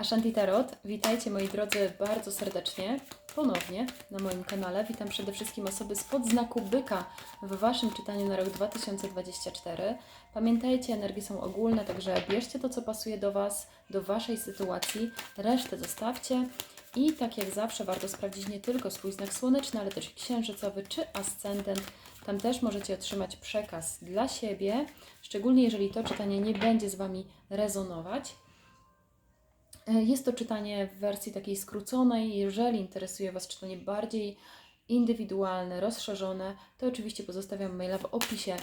Ashanti Tarot. Witajcie moi drodzy bardzo serdecznie ponownie na moim kanale. Witam przede wszystkim osoby spod znaku byka w Waszym czytaniu na rok 2024. Pamiętajcie, energie są ogólne, także bierzcie to, co pasuje do Was, do Waszej sytuacji, resztę zostawcie. I tak jak zawsze warto sprawdzić nie tylko swój znak słoneczny, ale też księżycowy czy ascendent. Tam też możecie otrzymać przekaz dla siebie, szczególnie jeżeli to czytanie nie będzie z Wami rezonować. E, Jest to czytanie w wersji takiej skróconej. Jeżeli interesuje Was czytanie bardziej indywidualne, rozszerzone, to oczywiście pozostawiam maila w opisie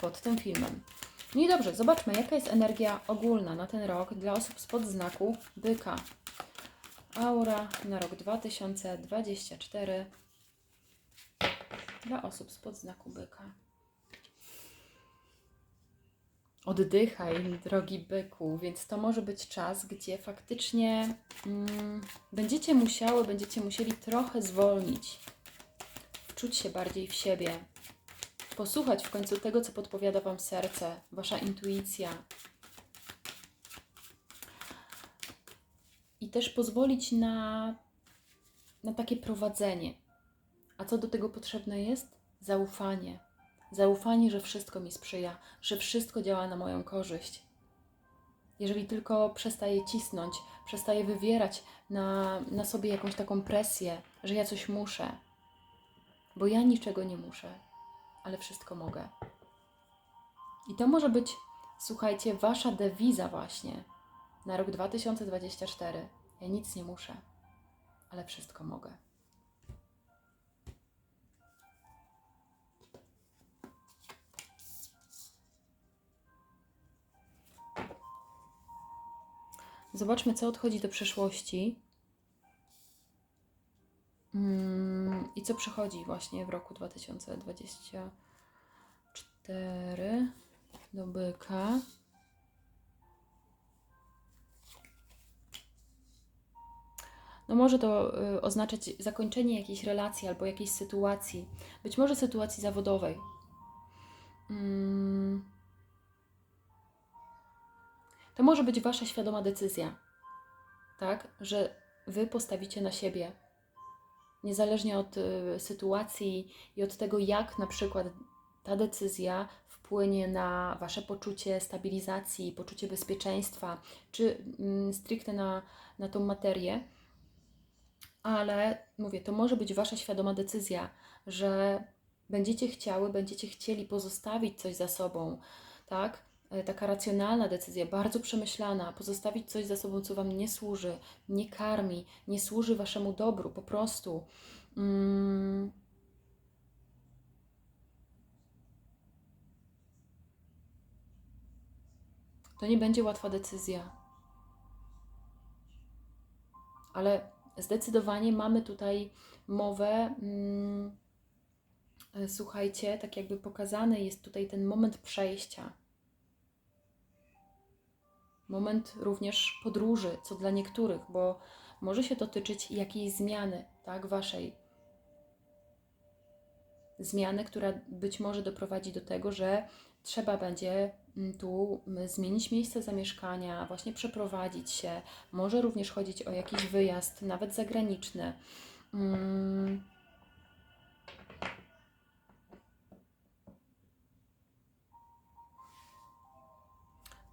pod tym filmem. No i dobrze, zobaczmy, jaka jest energia ogólna na ten rok dla osób spod znaku byka. Aura na rok 2024 dla osób spod znaku byka. Oddychaj, drogi byku, więc to może być czas, gdzie faktycznie mm, będziecie musiały, będziecie musieli trochę zwolnić, wczuć się bardziej w siebie, posłuchać w końcu tego, co podpowiada Wam serce, Wasza intuicja. I też pozwolić na, na takie prowadzenie. A co do tego potrzebne jest? Zaufanie. Zaufanie, że wszystko mi sprzyja, że wszystko działa na moją korzyść. Jeżeli tylko przestaję cisnąć, przestaję wywierać na, na sobie jakąś taką presję, że ja coś muszę, bo ja niczego nie muszę, ale wszystko mogę. I to może być, słuchajcie, wasza dewiza właśnie na rok 2024. Ja nic nie muszę, ale wszystko mogę. Zobaczmy, co odchodzi do przeszłości. Mm, I co przychodzi właśnie w roku 2024 do byka. No może to y, oznaczać zakończenie jakiejś relacji albo jakiejś sytuacji, być może sytuacji zawodowej. Mm. To może być Wasza świadoma decyzja, tak, że Wy postawicie na siebie, niezależnie od y, sytuacji i od tego, jak na przykład ta decyzja wpłynie na Wasze poczucie stabilizacji, poczucie bezpieczeństwa, czy mm, stricte na, na tą materię. Ale mówię, to może być Wasza świadoma decyzja, że będziecie chciały, będziecie chcieli pozostawić coś za sobą, tak? E, Taka racjonalna decyzja, bardzo przemyślana, pozostawić coś za sobą, co Wam nie służy, nie karmi, nie służy Waszemu dobru, po prostu. Mm. To nie będzie łatwa decyzja. Ale zdecydowanie mamy tutaj mowę. Mm, e, słuchajcie, tak jakby pokazany jest tutaj ten moment przejścia. Moment również podróży, co dla niektórych, bo może się dotyczyć jakiejś zmiany, tak, waszej. Zmiany, która być może doprowadzi do tego, że trzeba będzie mm, tu zmienić miejsce zamieszkania, właśnie przeprowadzić się. Może również chodzić o jakiś wyjazd, nawet zagraniczny. Mm.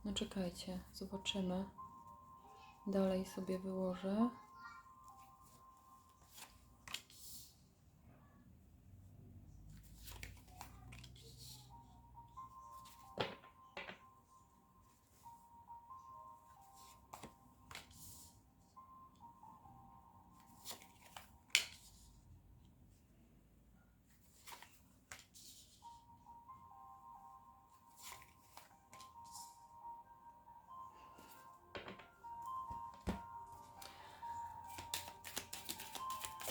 No czekajcie, zobaczymy. Dalej sobie wyłożę.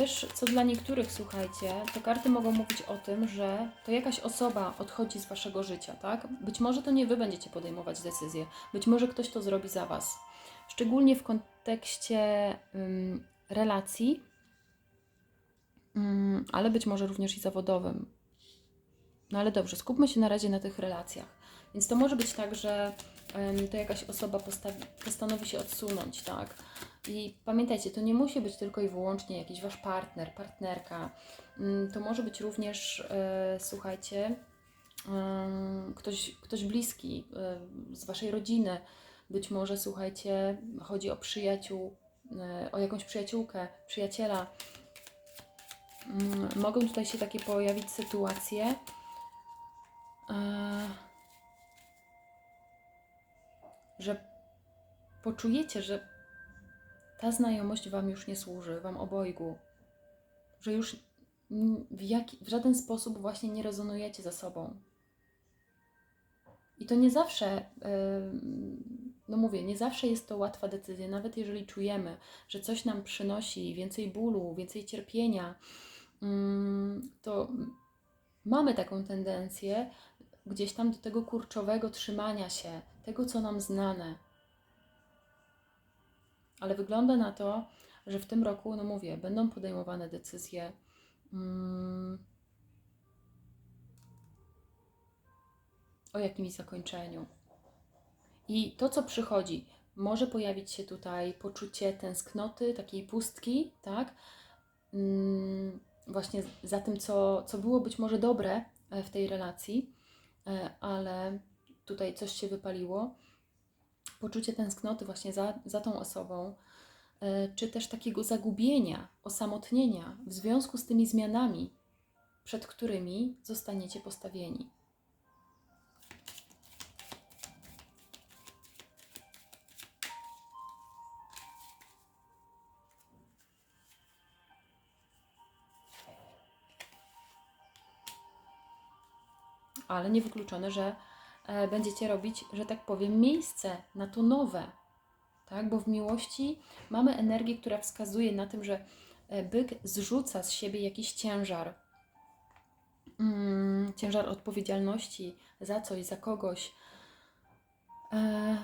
Też co dla niektórych, słuchajcie, te karty mogą mówić o tym, że to jakaś osoba odchodzi z waszego życia, tak? Być może to nie wy będziecie podejmować decyzję, być może ktoś to zrobi za was. Szczególnie w kontekście ym, relacji, ym, ale być może również i zawodowym. No ale dobrze, skupmy się na razie na tych relacjach. Więc to może być tak, że em, to jakaś osoba postawi, postanowi się odsunąć, tak? I pamiętajcie, to nie musi być tylko i wyłącznie jakiś wasz partner, partnerka. Mm, To może być również, e, słuchajcie, ktoś, ktoś bliski e, z waszej rodziny. Być może, słuchajcie, chodzi o przyjaciół, e, o jakąś przyjaciółkę, przyjaciela. Mm, Mogą tutaj się takie pojawić sytuacje, że poczujecie, że ta znajomość Wam już nie służy, Wam obojgu, że już w, jaki, w żaden sposób właśnie nie rezonujecie ze sobą. I to nie zawsze, no mówię, nie zawsze jest to łatwa decyzja, nawet jeżeli czujemy, że coś nam przynosi więcej bólu, więcej cierpienia, ym, to mamy taką tendencję gdzieś tam do tego kurczowego trzymania się, tego co nam znane. Ale wygląda na to, że w tym roku, no mówię, będą podejmowane decyzje. mm, o jakimś zakończeniu. I to, co przychodzi, może pojawić się tutaj poczucie tęsknoty, takiej pustki, tak? Mm, Właśnie za tym, co, co było być może dobre e, w tej relacji, e, ale tutaj coś się wypaliło. Poczucie tęsknoty właśnie za, za tą osobą, e, czy też takiego zagubienia, osamotnienia w związku z tymi zmianami, przed którymi zostaniecie postawieni. ale niewykluczone, że będziecie robić, że tak powiem, miejsce na to nowe. Tak? Bo w miłości mamy energię, która wskazuje na tym, że e, byk zrzuca z siebie jakiś ciężar. Mm, ciężar odpowiedzialności za coś, za kogoś. E,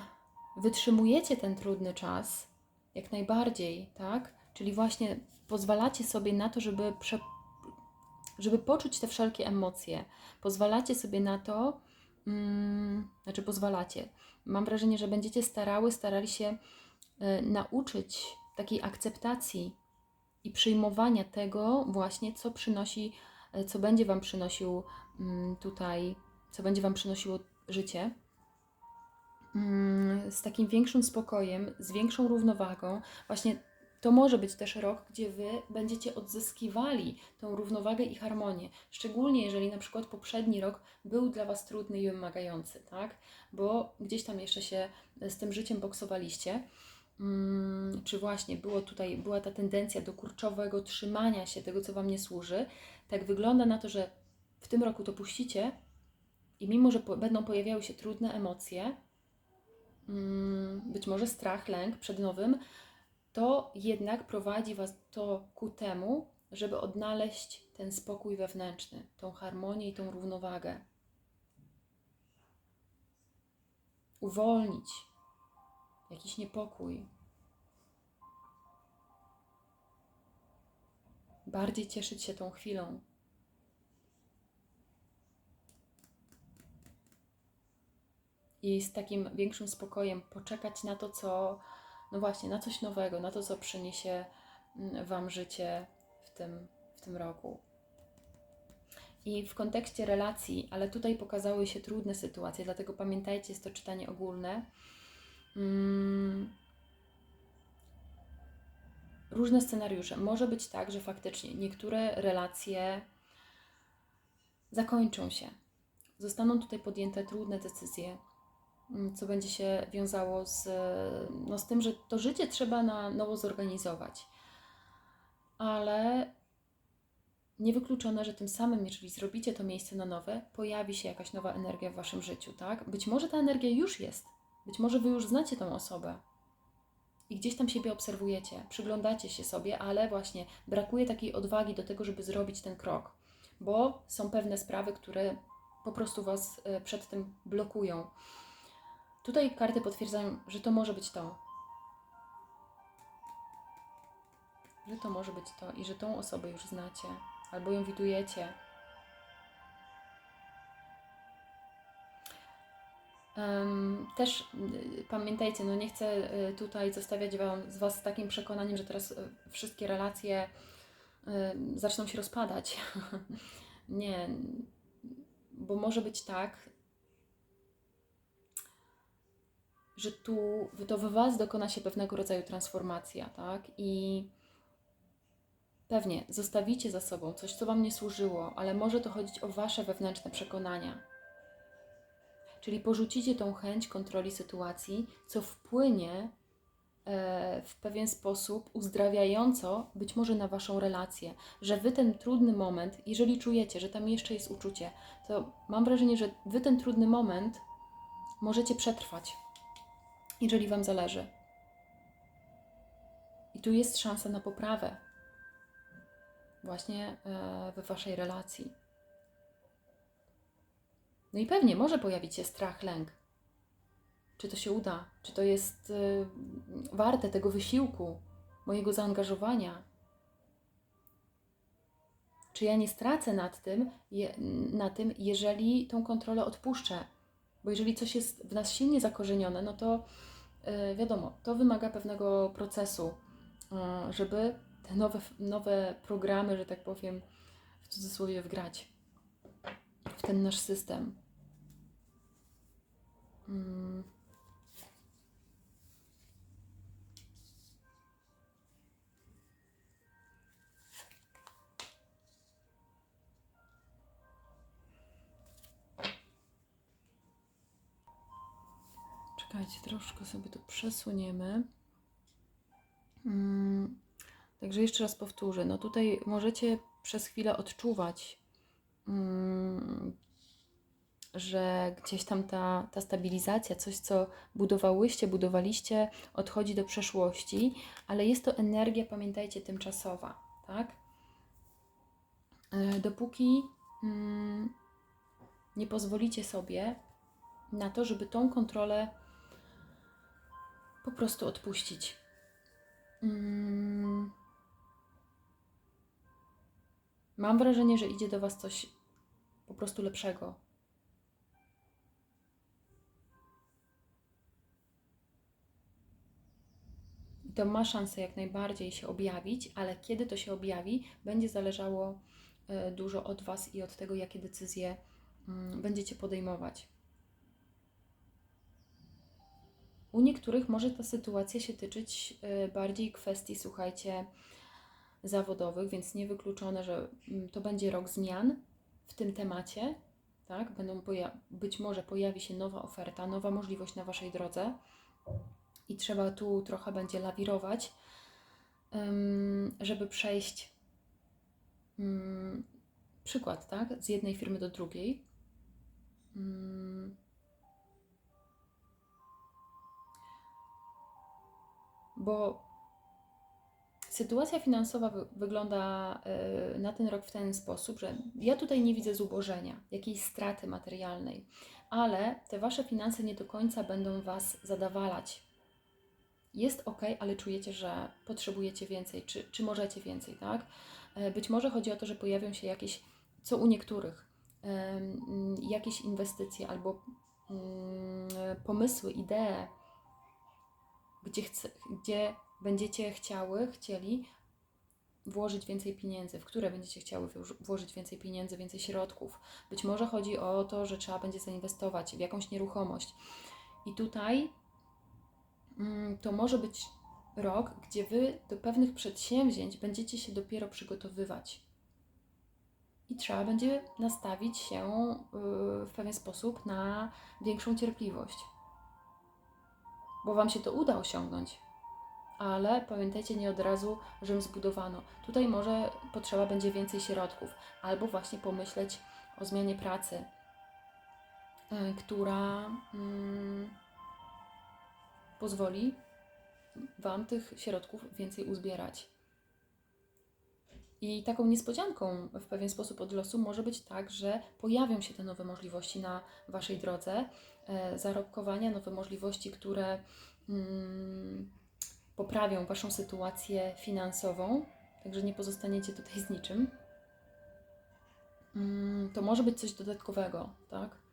wytrzymujecie ten trudny czas jak najbardziej, tak? Czyli właśnie pozwalacie sobie na to, żeby prze, żeby poczuć te wszelkie emocje. Pozwalacie sobie na to, mm, znaczy pozwalacie. Mam wrażenie, że będziecie starały, starali się y, nauczyć takiej akceptacji i przyjmowania tego właśnie, co przynosi, y, co będzie Wam przynosił mm, tutaj, co będzie Wam przynosiło życie. Mm, z takim większym spokojem, z większą równowagą. Właśnie to może być też rok, gdzie Wy będziecie odzyskiwali tą równowagę i harmonię. Szczególnie jeżeli na przykład poprzedni rok był dla Was trudny i wymagający, tak? Bo gdzieś tam jeszcze się z tym życiem boksowaliście. Mm, czy właśnie było tutaj, była ta tendencja do kurczowego trzymania się tego, co Wam nie służy. Tak wygląda na to, że w tym roku to puścicie i mimo, że po, będą pojawiały się trudne emocje, mm, być może strach, lęk przed nowym, to jednak prowadzi Was to ku temu, żeby odnaleźć ten spokój wewnętrzny, tą harmonię i tą równowagę. Uwolnić jakiś niepokój. Bardziej cieszyć się tą chwilą. I z takim większym spokojem poczekać na to, co no właśnie, na coś nowego, na to, co przyniesie mm, Wam życie w tym, w tym roku. I w kontekście relacji, ale tutaj pokazały się trudne sytuacje, dlatego pamiętajcie, jest to czytanie ogólne. Mm. Różne scenariusze. Może być tak, że faktycznie niektóre relacje zakończą się. Zostaną tutaj podjęte trudne decyzje, co będzie się wiązało z, no, z tym, że to życie trzeba na nowo zorganizować. Ale niewykluczone, że tym samym, jeżeli zrobicie to miejsce na nowe, pojawi się jakaś nowa energia w Waszym życiu, tak? Być może ta energia już jest, być może Wy już znacie tą osobę i gdzieś tam siebie obserwujecie, przyglądacie się sobie, ale właśnie brakuje takiej odwagi do tego, żeby zrobić ten krok, bo są pewne sprawy, które po prostu Was e, przed tym blokują. Tutaj karty potwierdzają, że to może być to. Że to może być to i że tą osobę już znacie, albo ją widujecie. Też y, pamiętajcie, no nie chcę y, tutaj zostawiać wam, z Was z takim przekonaniem, że teraz y, wszystkie relacje zaczną się rozpadać. nie, bo może być tak, że tu to w Was dokona się pewnego rodzaju transformacja, tak? I pewnie zostawicie za sobą coś, co Wam nie służyło, ale może to chodzić o Wasze wewnętrzne przekonania. Czyli porzucicie tą chęć kontroli sytuacji, co wpłynie e, w pewien sposób uzdrawiająco być może na Waszą relację, że Wy ten trudny moment, jeżeli czujecie, że tam jeszcze jest uczucie, to mam wrażenie, że Wy ten trudny moment możecie przetrwać, jeżeli Wam zależy. I tu jest szansa na poprawę właśnie e, we Waszej relacji. No i pewnie może pojawić się strach, lęk. Czy to się uda? Czy to jest y, warte tego wysiłku, mojego zaangażowania? Czy ja nie stracę nad tym, na tym, jeżeli tą kontrolę odpuszczę? Bo jeżeli coś jest w nas silnie zakorzenione, no to y, wiadomo, to wymaga pewnego procesu, y, żeby te nowe, nowe programy, że tak powiem, w cudzysłowie wgrać w ten nasz system. Mm. Czekajcie, troszkę sobie to przesuniemy. Mm. Także jeszcze raz powtórzę. No tutaj możecie przez chwilę odczuwać, mm, że gdzieś tam ta, ta stabilizacja, coś co budowałyście, budowaliście, odchodzi do przeszłości, ale jest to energia, pamiętajcie, tymczasowa, tak? E, Dopóki mm, nie pozwolicie sobie na to, żeby tą kontrolę po prostu odpuścić. Mm. Mam wrażenie, że idzie do Was coś po prostu lepszego. To ma szansę jak najbardziej się objawić, ale kiedy to się objawi, będzie zależało e, dużo od Was i od tego, jakie decyzje mm, będziecie podejmować. U niektórych może ta sytuacja się tyczyć y, bardziej kwestii, słuchajcie, zawodowych, więc niewykluczone, że mm, to będzie rok zmian w tym temacie. Tak? Będą być może pojawi się nowa oferta, nowa możliwość na Waszej drodze i trzeba tu trochę będzie lawirować, żeby przejść ym, przykład, tak? Z jednej firmy do drugiej. Bo sytuacja finansowa wy- wygląda y, na ten rok w ten sposób, że ja tutaj nie widzę zubożenia, jakiejś straty materialnej, ale te wasze finanse nie do końca będą was zadawalać. Jest ok, ale czujecie, że potrzebujecie więcej, czy, czy możecie więcej, tak? E, Być może chodzi o to, że pojawią się jakieś, co u niektórych, jakieś inwestycje albo mm, pomysły, idee, gdzie, chce, gdzie będziecie chciały, chcieli włożyć więcej pieniędzy, w które będziecie chciały włoż- włożyć więcej pieniędzy, więcej środków. Być może chodzi o to, że trzeba będzie zainwestować w jakąś nieruchomość. I tutaj mm, to może być rok, gdzie Wy do pewnych przedsięwzięć będziecie się dopiero przygotowywać. I trzeba będzie nastawić się y, w pewien sposób na większą cierpliwość bo Wam się to uda osiągnąć. Ale pamiętajcie, nie od razu Rzym zbudowano. Tutaj może potrzeba będzie więcej środków, albo właśnie pomyśleć o zmianie pracy, y, która mm, pozwoli Wam tych środków więcej uzbierać. I taką niespodzianką w pewien sposób od losu może być tak, że pojawią się te nowe możliwości na Waszej drodze e, zarobkowania, nowe możliwości, które mm, poprawią Waszą sytuację finansową, także nie pozostaniecie tutaj z niczym. Mm, to może być coś dodatkowego, tak?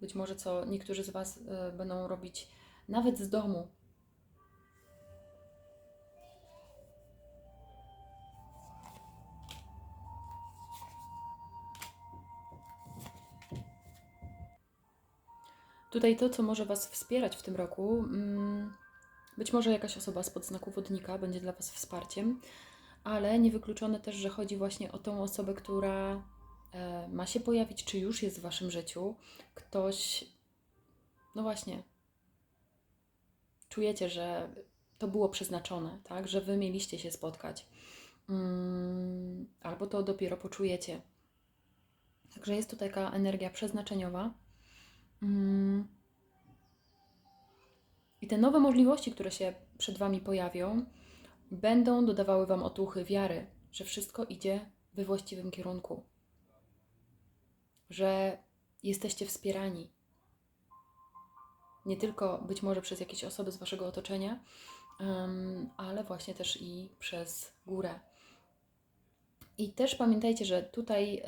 być może co niektórzy z Was e, będą robić nawet z domu. Tutaj to, co może Was wspierać w tym roku, mm, być może jakaś osoba spod znaku wodnika będzie dla Was wsparciem, ale niewykluczone też, że chodzi właśnie o tą osobę, która e, ma się pojawić, czy już jest w Waszym życiu. Ktoś, no właśnie, czujecie, że to było przeznaczone, tak, że Wy mieliście się spotkać. Mm, albo to dopiero poczujecie. Także jest to taka energia przeznaczeniowa. Mm. I te nowe możliwości, które się przed Wami pojawią, będą dodawały Wam otuchy wiary, że wszystko idzie we właściwym kierunku, że jesteście wspierani. Nie tylko być może przez jakieś osoby z Waszego otoczenia, ale właśnie też i przez górę. I też pamiętajcie, że tutaj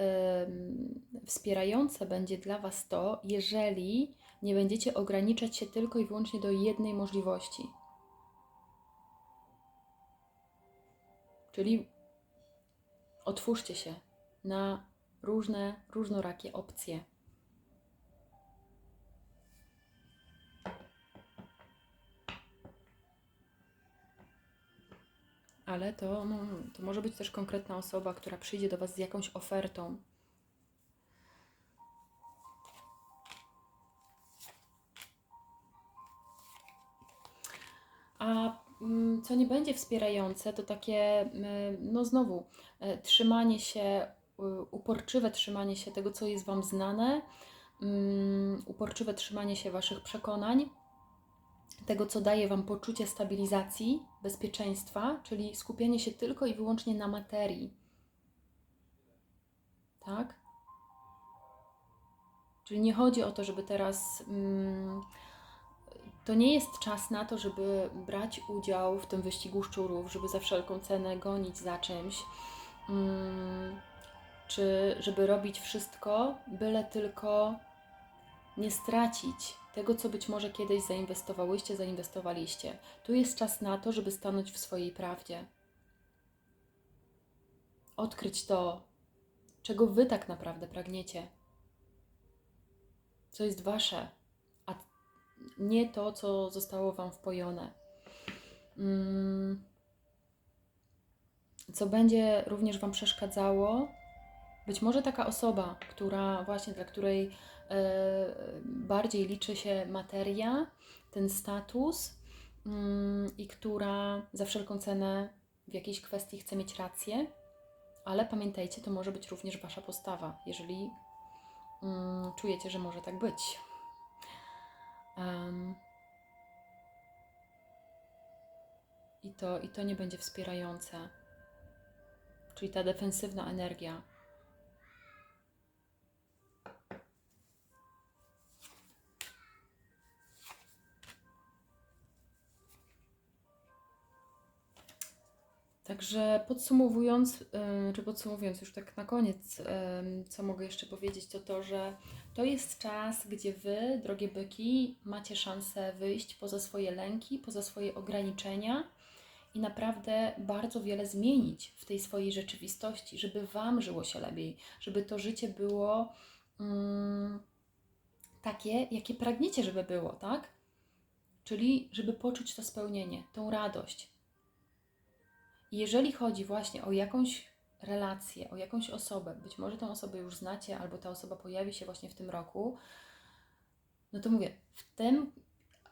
ym, wspierające będzie dla Was to, jeżeli nie będziecie ograniczać się tylko i wyłącznie do jednej możliwości. Czyli otwórzcie się na różne, różnorakie opcje. Ale to, no, to może być też konkretna osoba, która przyjdzie do Was z jakąś ofertą. A mm, co nie będzie wspierające, to takie, mm, no znowu, e, trzymanie się, uporczywe trzymanie się tego, co jest Wam znane, mm, uporczywe trzymanie się Waszych przekonań, tego, co daje Wam poczucie stabilizacji, bezpieczeństwa, czyli skupianie się tylko i wyłącznie na materii. Tak? Czyli nie chodzi o to, żeby teraz. Mm, to nie jest czas na to, żeby brać udział w tym wyścigu szczurów, żeby za wszelką cenę gonić za czymś, mm, czy żeby robić wszystko, byle tylko nie stracić tego, co być może kiedyś zainwestowałyście, zainwestowaliście. Tu jest czas na to, żeby stanąć w swojej prawdzie. Odkryć to, czego Wy tak naprawdę pragniecie. Co jest Wasze, a nie to, co zostało Wam wpojone. Mm. Co będzie również Wam przeszkadzało, być może taka osoba, która właśnie dla której E, bardziej liczy się materia, ten status mm, i która za wszelką cenę w jakiejś kwestii chce mieć rację, ale pamiętajcie, to może być również Wasza postawa, jeżeli mm, czujecie, że może tak być. Um, i, to, I to nie będzie wspierające. Czyli ta defensywna energia, Także podsumowując, czy podsumowując już tak na koniec, co mogę jeszcze powiedzieć, to to, że to jest czas, gdzie Wy, drogie byki, macie szansę wyjść poza swoje lęki, poza swoje ograniczenia i naprawdę bardzo wiele zmienić w tej swojej rzeczywistości, żeby Wam żyło się lepiej, żeby to życie było um, takie, jakie pragniecie, żeby było, tak? Czyli żeby poczuć to spełnienie, tą radość, jeżeli chodzi właśnie o jakąś relację, o jakąś osobę, być może tą osobę już znacie, albo ta osoba pojawi się właśnie w tym roku, no to mówię, w tym,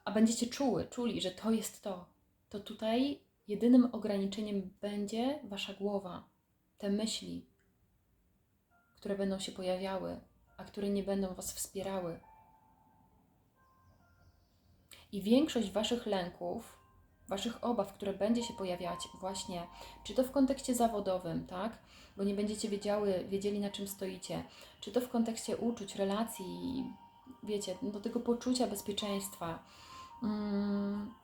a będziecie czuły, czuli, że to jest to, to tutaj jedynym ograniczeniem będzie wasza głowa, te myśli, które będą się pojawiały, a które nie będą was wspierały. I większość waszych lęków Waszych obaw, które będzie się pojawiać właśnie, czy to w kontekście zawodowym, tak? Bo nie będziecie wiedziały, wiedzieli na czym stoicie, czy to w kontekście uczuć, relacji, wiecie, do tego poczucia bezpieczeństwa. Hmm.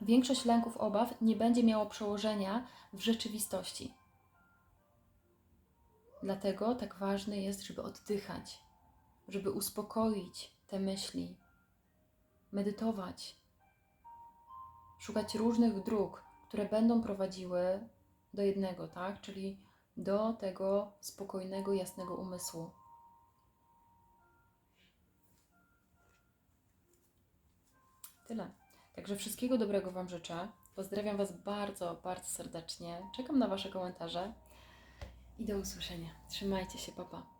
Większość lęków, obaw nie będzie miało przełożenia w rzeczywistości. Dlatego tak ważne jest, żeby oddychać, żeby uspokoić te myśli, medytować, szukać różnych dróg, które będą prowadziły do jednego, tak? Czyli do tego spokojnego, jasnego umysłu. Tyle. Także wszystkiego dobrego Wam życzę. Pozdrawiam Was bardzo, bardzo serdecznie. Czekam na Wasze komentarze i do usłyszenia. Trzymajcie się, papa.